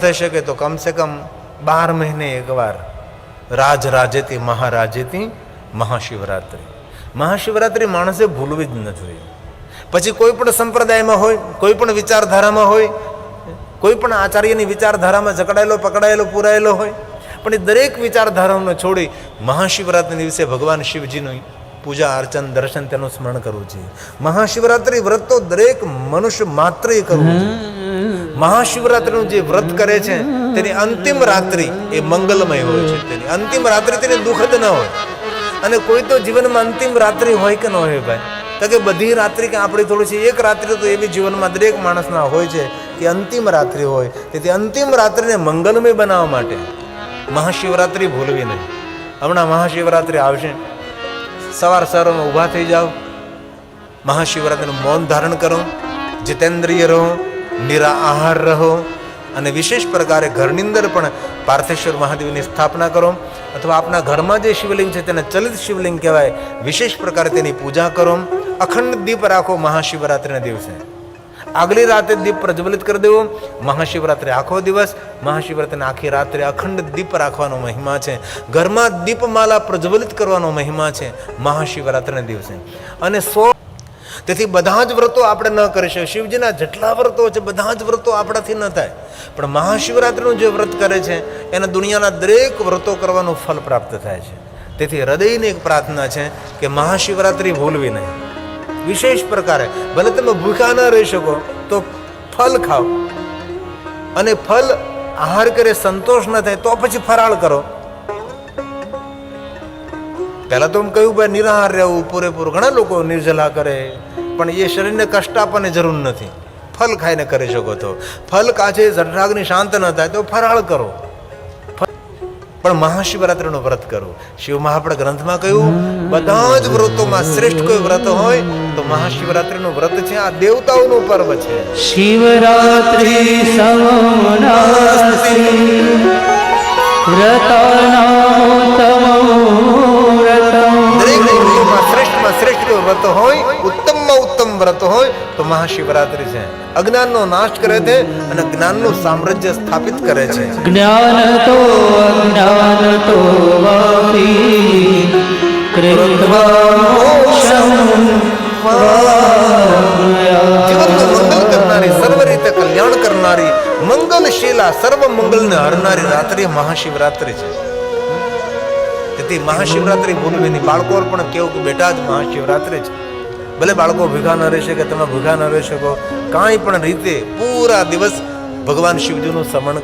થઈ શકે તો કમસે કમ બાર મહિને એકવાર રાજ રાજેતી મહારાજેતી મહાશિવરાત્રિ. મહાશિવરાત્રિ માણસે ભૂલવી જ ન જોઈએ. પછી કોઈ પણ સંપ્રદાયમાં હોય કોઈ પણ વિચારધારામાં હોય કોઈ પણ આચાર્યની વિચારધારામાં જકડાયેલો પકડાયેલો પુરાયેલો હોય પણ એ દરેક વિચારધારાઓને છોડી મહાશિવરાત્રિ દિવસે ભગવાન શિવજીનું પૂજા અર્ચન દર્શન તેનું સ્મરણ કરવું જોઈએ. મહાશિવરાત્રિ વ્રત તો દરેક મનુષ્ય માત્ર કરવું જોઈએ. મહાશિવરાત્રિનું જે વ્રત કરે છે, તેની અંતિમ રાત્રિ એ મંગલમય હોય છે. તેની અંતિમ રાત્રિ તેને દુઃખદ ન હોય. અને કોઈ તો જીવનમાં અંતિમ રાત્રિ હોય કે ન હોય ભાઈ? તો કે બધી રાત્રિ કે આપણી થોડી છે, એક રાત્રિ તો એવી જીવનમાં દરેક માણસના હોય છે કે અંતિમ રાત્રિ હોય. તેથી અંતિમ રાત્રિને મંગલમય બનાવવા માટે મહાશિવરાત્રિ ભૂલવી નહીં. હમણાં મહાશિવરાત્રિ આવશે. સવાર સવારમાં ઊભા થઈ જાઓ. મહાશિવરાત્રિનું મૌન ધારણ કરો. જીતેન્દ્રિય રહો. નિરા આહાર રહો અને વિશેષ પ્રકારે ઘરની અંદર પણ પાર્થેશ્વર મહાદેવની સ્થાપના કરો અથવા આપના ઘરમાં જે શિવલિંગ છે તેને ચલિત શિવલિંગ કહેવાય, વિશેષ પ્રકારે તેની પૂજા કરો. અખંડ દીપ રાખો મહાશિવરાત્રિના દિવસે. આગલી રાતે દીપ પ્રજ્વલિત કરી દેવો. મહાશિવરાત્રિ આખો દિવસ. મહાશિવરાત્રિની આખી રાત્રે અખંડ દીપ રાખવાનો મહિમા છે. ઘરમાં દીપમાલા પ્રજ્વલિત કરવાનો મહિમા છે મહાશિવરાત્રિના દિવસે. અને સો તેથી બધા જ વ્રતો આપણે ન કરી શકીએ. શિવજીના જેટલા વ્રતો છે, બધા જ વ્રતો આપણાથી ન થાય. પણ મહાશિવરાત્રિનું જે વ્રત કરે છે, એને દુનિયાના દરેક વ્રતો કરવાનું ફલ પ્રાપ્ત થાય છે. તેથી હૃદયની એક પ્રાર્થના છે કે મહાશિવરાત્રિ ભૂલવી નહીં. વિશેષ પ્રકારે, ભલે તમે ભૂખ્યા ન રહી શકો, તો ફલ ખાઓ. અને ફલ આહાર કરે, સંતોષ ન થાય, તો પછી ફરાળ કરો. પહેલા તો એમ કહ્યું, ભાઈ, નિરાહાર રહેવું પૂરેપૂરું. ઘણા લોકો નિર્જલા કરે, પણ એ શરીરને કષ્ટ આપવાની જરૂર નથી. ફલ ખાઈને કરી શકો તો ફલ કાચે જઠરાગની શાંત ન થાય તો ફરાળ કરો. પણ મહાશિવરાત્રિનું વ્રત કરો. શિવ મહાપણ ગ્રંથમાં કહ્યું, બધા જ વ્રતોમાં શ્રેષ્ઠ કોઈ વ્રત હોય તો મહાશિવરાત્રિનું વ્રત છે. આ દેવતાઓનું પર્વ છે. શિવરાત્રિ સમનાસી વ્રતાનામોત્તમો કોઈ વ્રત હોય ઉત્તમમાં ઉત્તમ વ્રત હોય તો મહાશિવરાત્રિ છે. અજ્ઞાનનો નાશ કરે છે અને જ્ઞાનનું સામ્રાજ્ય સ્થાપિત કરે છે. જ્ઞાનતો અજ્ઞાનતો વાપી કૃત્વા મોક્ષમ જીવનનું મંગલ કરનારી સર્વ રીતે કલ્યાણ કરનારી મંગલશીલા સર્વ મંગલને હરનારી રાત્રિ મહાશિવરાત્રિ છે. તેથી મહાશિવરાત્રિ ભૂલવી નહીં બાળકો પણ કેવું કે બેટા જ મહાશિવરાત્રિ છે. ભલે બાળકો ભૂખા ન રહી શકે તમે ભૂખા ન રહી શકો, કાંઈ પણ રીતે પૂરા દિવસ ભગવાન શિવજીનું સમરણ